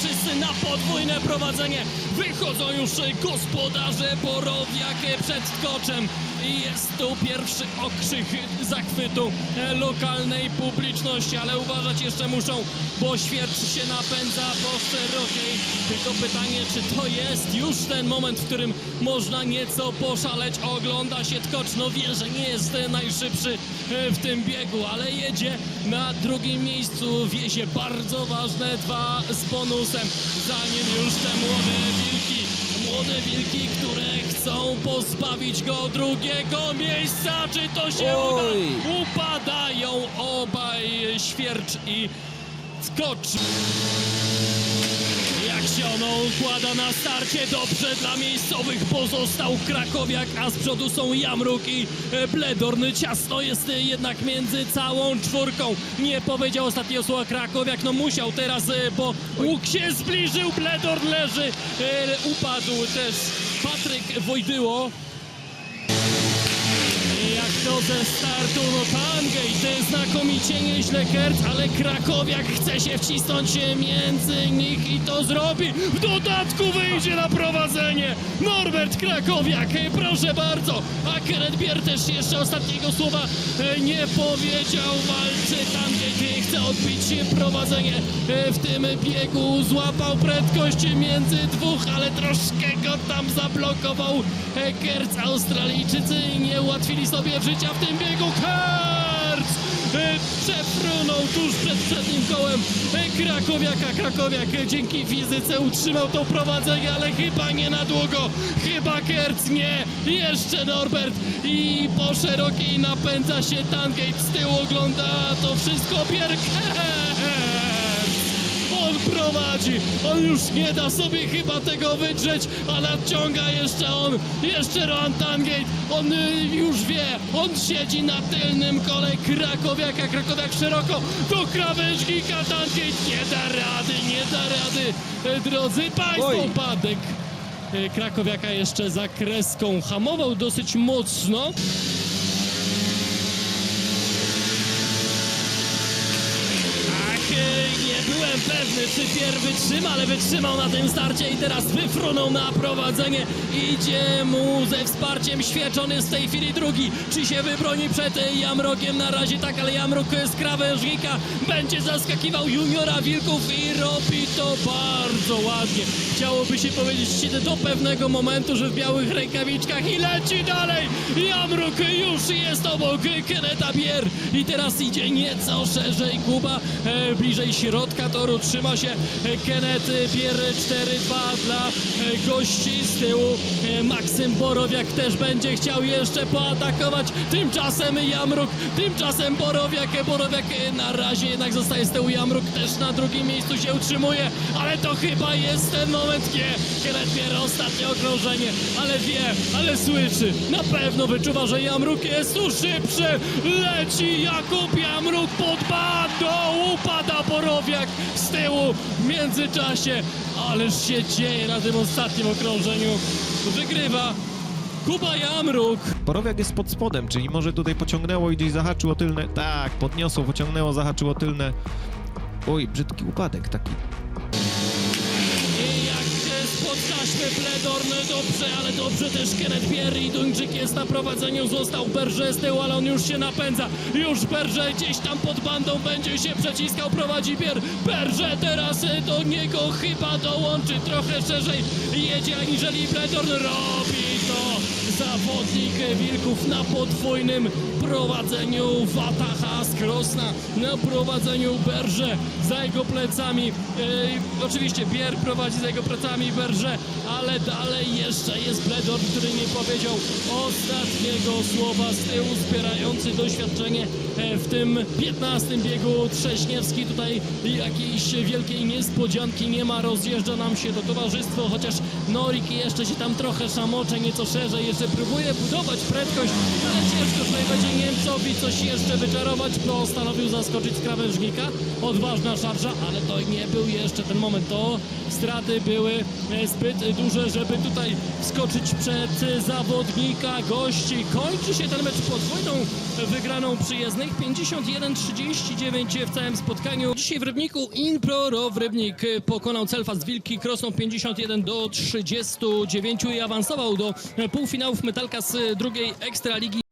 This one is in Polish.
wszyscy na podwójne prowadzenie. Wychodzą już gospodarze Borowiak przed tkoczem. I jest tu pierwszy okrzyk zachwytu e, lokalnej publiczności, ale uważać jeszcze muszą, bo świercz się napędza po szerokiej. Tylko pytanie, czy to jest już ten moment, w którym można nieco poszaleć. Ogląda się tkocz, no wie, że nie jest najszybszy e, w tym biegu, ale jedzie na drugim miejscu. Wiezie bardzo ważne dwa z bonusem. Zanim już te wilki, młode wilki, które chcą pozbawić go drugiego miejsca. Czy to się Oj. uda? Upadają obaj świercz i skocz. Jak się ono układa na starcie, dobrze dla miejscowych pozostał Krakowiak, a z przodu są Jamruk i e, Bledorn. Ciasno jest e, jednak między całą czwórką. Nie powiedział ostatniego słowa Krakowiak, no musiał teraz, e, bo łuk się zbliżył, Bledorn leży, upadł też Patryk Wojdyło. Jak to ze startu, no Tangate znakomicie nieźle Herc, ale Krakowiak chce się wcisnąć między nich i to zrobi. W dodatku wyjdzie na prowadzenie Norbert Krakowiak, proszę bardzo. A Kenneth Bier też jeszcze ostatniego słowa e, nie powiedział. Walczy Tangate, chce odbić prowadzenie e, w tym biegu. Złapał prędkość między dwóch, ale troszkę go tam zablokował e, Kerc. Australijczycy nie ułatwili sobie życia w tym biegu. Kerc e, przefrunął tuż przed przednim kołem Krakowiaka. Krakowiak dzięki fizyce utrzymał to prowadzenie, ale chyba nie na długo. Chyba Kerc nie. Jeszcze Norbert i po szerokiej napędza się Tangate. Z tyłu ogląda to wszystko Pierre. On prowadzi, on już nie da sobie chyba tego wydrzeć, a nadciąga jeszcze on, jeszcze Rohan Tangate, on y, już wie, on siedzi na tylnym kole Krakowiaka, Krakowiak szeroko do krawężnika, Tangate nie da rady, nie da rady, E, drodzy Państwo, Oj. upadek e, Krakowiaka jeszcze za kreską, hamował dosyć mocno, nie byłem pewny, czy Pier wytrzyma, ale wytrzymał na tym starcie i teraz wyfrunął na prowadzenie. Idzie mu ze wsparciem świeczony z tej chwili drugi. Czy się wybroni przed Jamrokiem? Na razie tak, ale Jamrok z krawężnika będzie zaskakiwał juniora Wilków i robi to bardzo ładnie. Chciałoby się powiedzieć do pewnego momentu, że w białych rękawiczkach i leci dalej. Jamruk już jest obok Keneta Bier i teraz idzie nieco szerzej Kuba, e, bliżej środka toru trzyma się Kenet Bier 4-2 dla e, gości z tyłu. E, Maksym Borowiak też będzie chciał jeszcze poatakować. Tymczasem Jamruk, tymczasem Borowiak, e, Borowiak e, na razie jednak zostaje z tyłu. Jamruk też na drugim miejscu się utrzymuje, ale to chyba jest ten moment, nie. Kenet Bier ostatnie okrążenie, ale wie, ale słyszy. Na pewno wyczuwa, że Jamruk jest tu szybszy. Leci Jakub Jamruk pod bandą. Upada Borowiak z tyłu w międzyczasie. Ależ się dzieje na tym ostatnim okrążeniu. Wygrywa Kuba Jamruk. Borowiak jest pod spodem, czyli może tutaj pociągnęło i gdzieś zahaczyło tylne. Tak, podniosło, pociągnęło, zahaczyło tylne. Oj, brzydki upadek taki. Spod taśmy Bledorn, dobrze, ale dobrze też Kenneth Pierre i Duńczyk jest na prowadzeniu, został Berże z tyłu, ale on już się napędza. Już Berże gdzieś tam pod bandą będzie się przeciskał, prowadzi Pierre. Berże teraz do niego chyba dołączy trochę szerzej, jedzie aniżeli Bledorn robi to. Zawodnik Wilków na podwójnym prowadzeniu Wataha z Krosna, na prowadzeniu Berże za jego plecami. E, oczywiście Bier prowadzi za jego plecami Berże, ale dalej jeszcze jest Bledor, który nie powiedział ostatniego słowa z tyłu, zbierający doświadczenie e, w tym 15 biegu Trześniewski. Tutaj jakiejś wielkiej niespodzianki nie ma, rozjeżdża nam się to towarzystwo, chociaż Norik jeszcze się tam trochę szamocze, nieco szerzej, jeszcze próbuje budować prędkość, ale ciężko tutaj będzie Niemcowi coś jeszcze wyczarować. Postanowił zaskoczyć z krawężnika. Odważna szarża, ale to nie był jeszcze ten moment. To straty były e, zbyt duże, żeby tutaj wskoczyć przed zawodnika gości. Kończy się ten mecz podwójną wygraną przyjezdnych 51-39 w całym spotkaniu. Dzisiaj w Rybniku Impro Rybnik pokonał Celfast Wilki Krosną 51 do 39 i awansował do półfinałów Metalka z drugiej Ekstraligi.